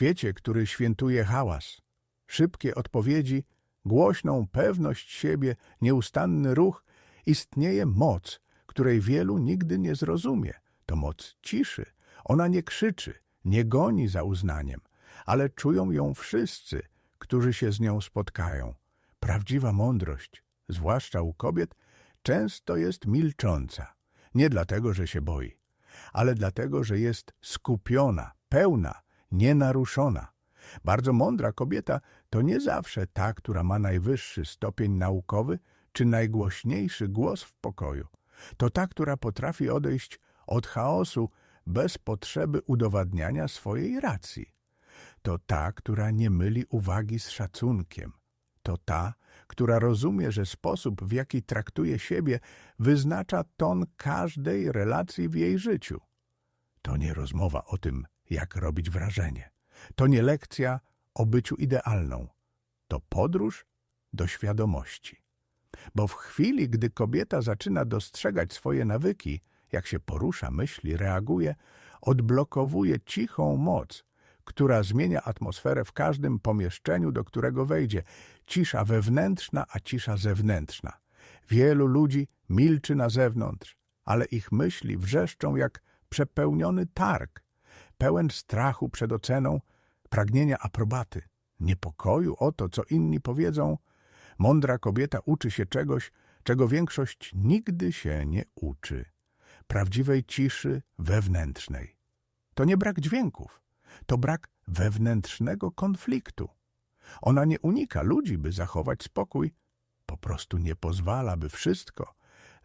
świecie, który świętuje hałas, szybkie odpowiedzi, głośną pewność siebie, nieustanny ruch, istnieje moc, której wielu nigdy nie zrozumie. To moc ciszy. Ona nie krzyczy, nie goni za uznaniem, ale czują ją wszyscy, którzy się z nią spotkają. Prawdziwa mądrość, zwłaszcza u kobiet, często jest milcząca. Nie dlatego, że się boi, ale dlatego, że jest skupiona, pełna, nienaruszona. Bardzo mądra kobieta to nie zawsze ta, która ma najwyższy stopień naukowy czy najgłośniejszy głos w pokoju. To ta, która potrafi odejść od chaosu bez potrzeby udowadniania swojej racji. To ta, która nie myli uwagi z szacunkiem. To ta, która rozumie, że sposób, w jaki traktuje siebie, wyznacza ton każdej relacji w jej życiu. To nie rozmowa o tym, jak robić wrażenie. To nie lekcja o byciu idealną. To podróż do świadomości. Bo w chwili, gdy kobieta zaczyna dostrzegać swoje nawyki, jak się porusza, myśli, reaguje, odblokowuje cichą moc, która zmienia atmosferę w każdym pomieszczeniu, do którego wejdzie. Cisza wewnętrzna, a cisza zewnętrzna. Wielu ludzi milczy na zewnątrz, ale ich myśli wrzeszczą jak przepełniony targ, pełen strachu przed oceną, pragnienia aprobaty, niepokoju o to, co inni powiedzą. Mądra kobieta uczy się czegoś, czego większość nigdy się nie uczy. Prawdziwej ciszy wewnętrznej. To nie brak dźwięków, to brak wewnętrznego konfliktu. Ona nie unika ludzi, by zachować spokój, po prostu nie pozwala, by wszystko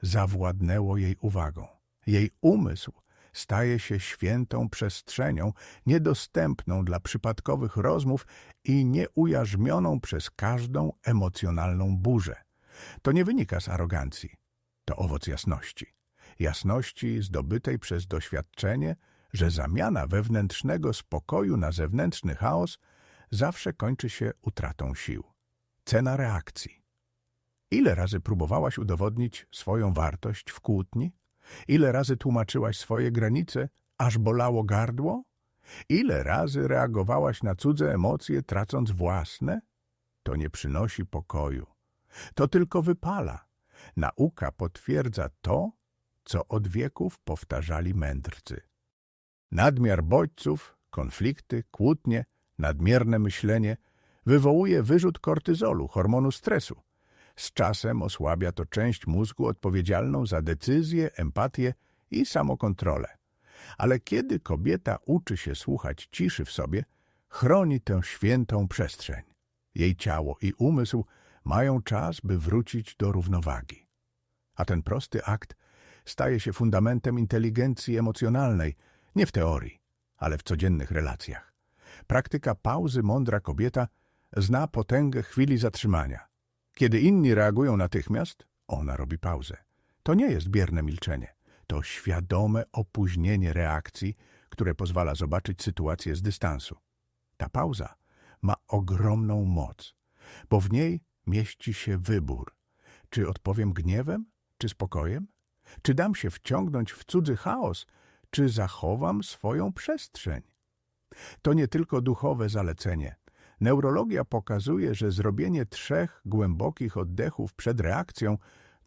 zawładnęło jej uwagą. Jej umysł staje się świętą przestrzenią, niedostępną dla przypadkowych rozmów i nieujarzmioną przez każdą emocjonalną burzę. To nie wynika z arogancji, to owoc jasności. Jasności zdobytej przez doświadczenie, że zamiana wewnętrznego spokoju na zewnętrzny chaos zawsze kończy się utratą sił. Cena reakcji. Ile razy próbowałaś udowodnić swoją wartość w kłótni? Ile razy tłumaczyłaś swoje granice, aż bolało gardło? Ile razy reagowałaś na cudze emocje, tracąc własne? To nie przynosi pokoju. To tylko wypala. Nauka potwierdza to, co od wieków powtarzali mędrcy. Nadmiar bodźców, konflikty, kłótnie, nadmierne myślenie wywołuje wyrzut kortyzolu, hormonu stresu. Z czasem osłabia to część mózgu odpowiedzialną za decyzję, empatię i samokontrolę. Ale kiedy kobieta uczy się słuchać ciszy w sobie, chroni tę świętą przestrzeń. Jej ciało i umysł mają czas, by wrócić do równowagi. A ten prosty akt staje się fundamentem inteligencji emocjonalnej, nie w teorii, ale w codziennych relacjach. Praktyka pauzy mądra kobieta zna potęgę chwili zatrzymania. Kiedy inni reagują natychmiast, ona robi pauzę. To nie jest bierne milczenie. To świadome opóźnienie reakcji, które pozwala zobaczyć sytuację z dystansu. Ta pauza ma ogromną moc, bo w niej mieści się wybór. Czy odpowiem gniewem, czy spokojem? Czy dam się wciągnąć w cudzy chaos, czy zachowam swoją przestrzeń? To nie tylko duchowe zalecenie. Neurologia pokazuje, że zrobienie trzech głębokich oddechów przed reakcją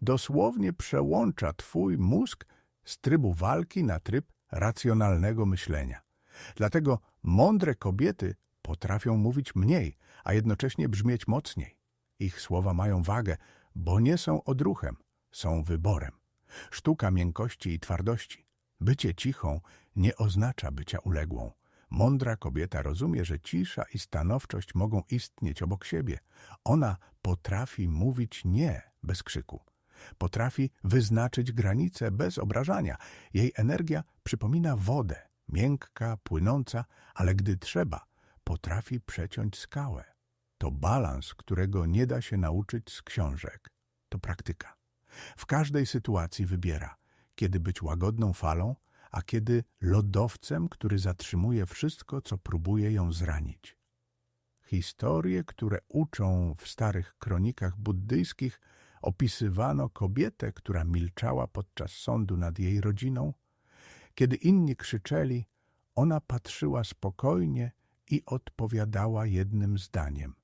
dosłownie przełącza twój mózg z trybu walki na tryb racjonalnego myślenia. Dlatego mądre kobiety potrafią mówić mniej, a jednocześnie brzmieć mocniej. Ich słowa mają wagę, bo nie są odruchem, są wyborem. Sztuka miękkości i twardości. Bycie cichą nie oznacza bycia uległą. Mądra kobieta rozumie, że cisza i stanowczość mogą istnieć obok siebie. Ona potrafi mówić nie bez krzyku. Potrafi wyznaczyć granice bez obrażania. Jej energia przypomina wodę, miękka, płynąca, ale gdy trzeba, potrafi przeciąć skałę. To balans, którego nie da się nauczyć z książek. To praktyka. W każdej sytuacji wybiera, kiedy być łagodną falą, a kiedy lodowcem, który zatrzymuje wszystko, co próbuje ją zranić. Historie, które uczą w starych kronikach buddyjskich, opisywano kobietę, która milczała podczas sądu nad jej rodziną. Kiedy inni krzyczeli, ona patrzyła spokojnie i odpowiadała jednym zdaniem.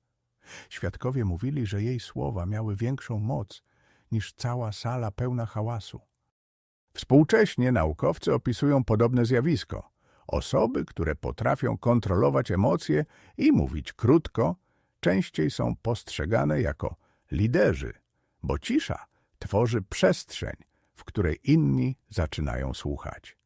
Świadkowie mówili, że jej słowa miały większą moc niż cała sala pełna hałasu. Współcześnie naukowcy opisują podobne zjawisko. Osoby, które potrafią kontrolować emocje i mówić krótko, częściej są postrzegane jako liderzy, bo cisza tworzy przestrzeń, w której inni zaczynają słuchać.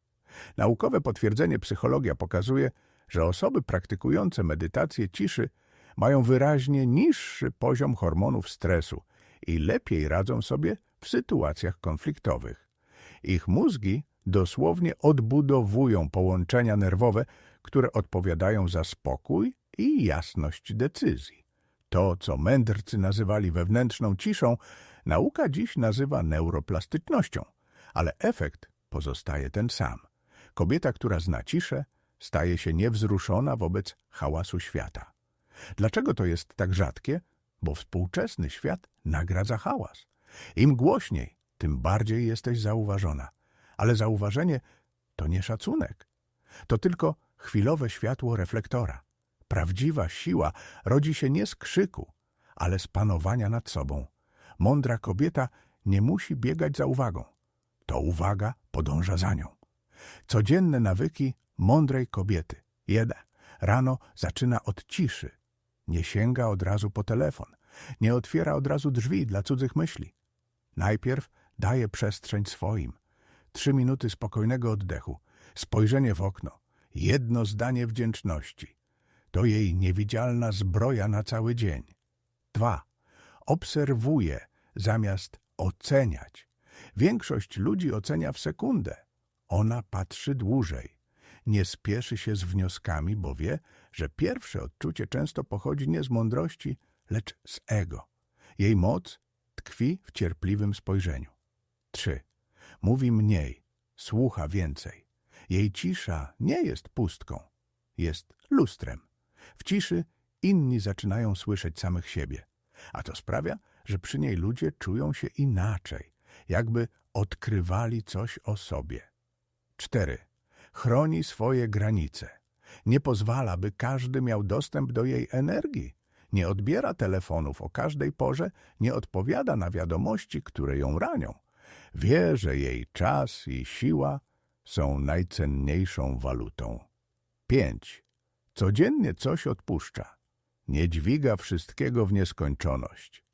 Naukowe potwierdzenie psychologia pokazuje, że osoby praktykujące medytację ciszy mają wyraźnie niższy poziom hormonów stresu i lepiej radzą sobie w sytuacjach konfliktowych. Ich mózgi dosłownie odbudowują połączenia nerwowe, które odpowiadają za spokój i jasność decyzji. To, co mędrcy nazywali wewnętrzną ciszą, nauka dziś nazywa neuroplastycznością, ale efekt pozostaje ten sam. Kobieta, która zna ciszę, staje się niewzruszona wobec hałasu świata. Dlaczego to jest tak rzadkie? Bo współczesny świat nagradza hałas. Im głośniej, tym bardziej jesteś zauważona. Ale zauważenie to nie szacunek. To tylko chwilowe światło reflektora. Prawdziwa siła rodzi się nie z krzyku, ale z panowania nad sobą. Mądra kobieta nie musi biegać za uwagą. To uwaga podąża za nią. Codzienne nawyki mądrej kobiety. Jeden. Rano zaczyna od ciszy. Nie sięga od razu po telefon. Nie otwiera od razu drzwi dla cudzych myśli. Najpierw daje przestrzeń swoim. Trzy minuty spokojnego oddechu, spojrzenie w okno, jedno zdanie wdzięczności. To jej niewidzialna zbroja na cały dzień. Dwa. Obserwuje zamiast oceniać. Większość ludzi ocenia w sekundę. Ona patrzy dłużej. Nie spieszy się z wnioskami, bo wie, że pierwsze odczucie często pochodzi nie z mądrości, lecz z ego. Jej moc tkwi w cierpliwym spojrzeniu. 3. Mówi mniej, słucha więcej. Jej cisza nie jest pustką, jest lustrem. W ciszy inni zaczynają słyszeć samych siebie, a to sprawia, że przy niej ludzie czują się inaczej, jakby odkrywali coś o sobie. 4. Chroni swoje granice. Nie pozwala, by każdy miał dostęp do jej energii. Nie odbiera telefonów o każdej porze, nie odpowiada na wiadomości, które ją ranią. Wie, że jej czas i siła są najcenniejszą walutą. 5. Codziennie coś odpuszcza. Nie dźwiga wszystkiego w nieskończoność.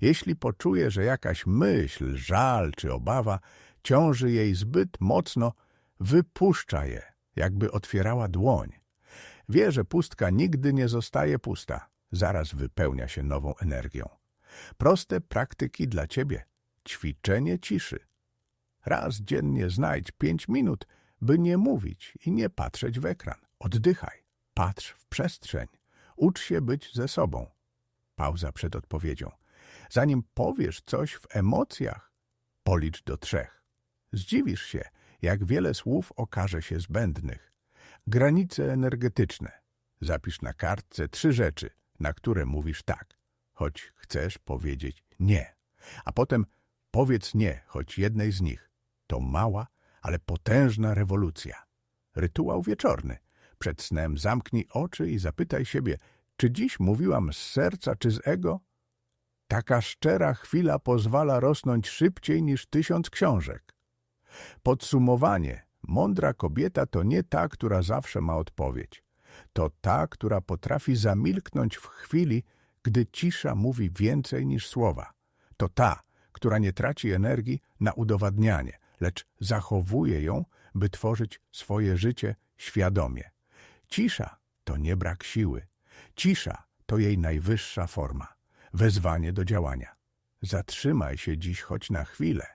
Jeśli poczuje, że jakaś myśl, żal czy obawa ciąży jej zbyt mocno, wypuszcza je, jakby otwierała dłoń. Wie, że pustka nigdy nie zostaje pusta, zaraz wypełnia się nową energią. Proste praktyki dla ciebie. Ćwiczenie ciszy. Raz dziennie znajdź pięć minut, by nie mówić i nie patrzeć w ekran. Oddychaj, patrz w przestrzeń. Ucz się być ze sobą. Pauza przed odpowiedzią. Zanim powiesz coś w emocjach, policz do trzech. Zdziwisz się, jak wiele słów okaże się zbędnych. Granice energetyczne. Zapisz na kartce trzy rzeczy, na które mówisz tak, choć chcesz powiedzieć nie. A potem powiedz nie, choć jednej z nich. To mała, ale potężna rewolucja. Rytuał wieczorny. Przed snem zamknij oczy i zapytaj siebie, czy dziś mówiłam z serca czy z ego? Taka szczera chwila pozwala rosnąć szybciej niż tysiąc książek. Podsumowanie. Mądra kobieta to nie ta, która zawsze ma odpowiedź. To ta, która potrafi zamilknąć w chwili, gdy cisza mówi więcej niż słowa. To ta, która nie traci energii na udowadnianie, lecz zachowuje ją, by tworzyć swoje życie świadomie. Cisza to nie brak siły. Cisza to jej najwyższa forma. Wezwanie do działania. Zatrzymaj się dziś choć na chwilę.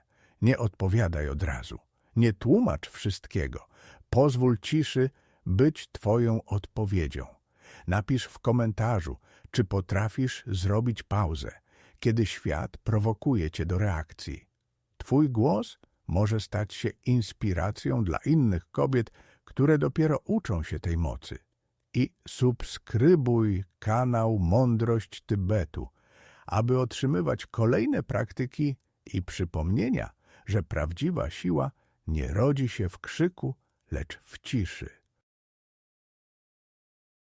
Nie odpowiadaj od razu. Nie tłumacz wszystkiego. Pozwól ciszy być Twoją odpowiedzią. Napisz w komentarzu, czy potrafisz zrobić pauzę, kiedy świat prowokuje Cię do reakcji. Twój głos może stać się inspiracją dla innych kobiet, które dopiero uczą się tej mocy. I subskrybuj kanał Mądrość Tybetu, aby otrzymywać kolejne praktyki i przypomnienia, że prawdziwa siła nie rodzi się w krzyku, lecz w ciszy.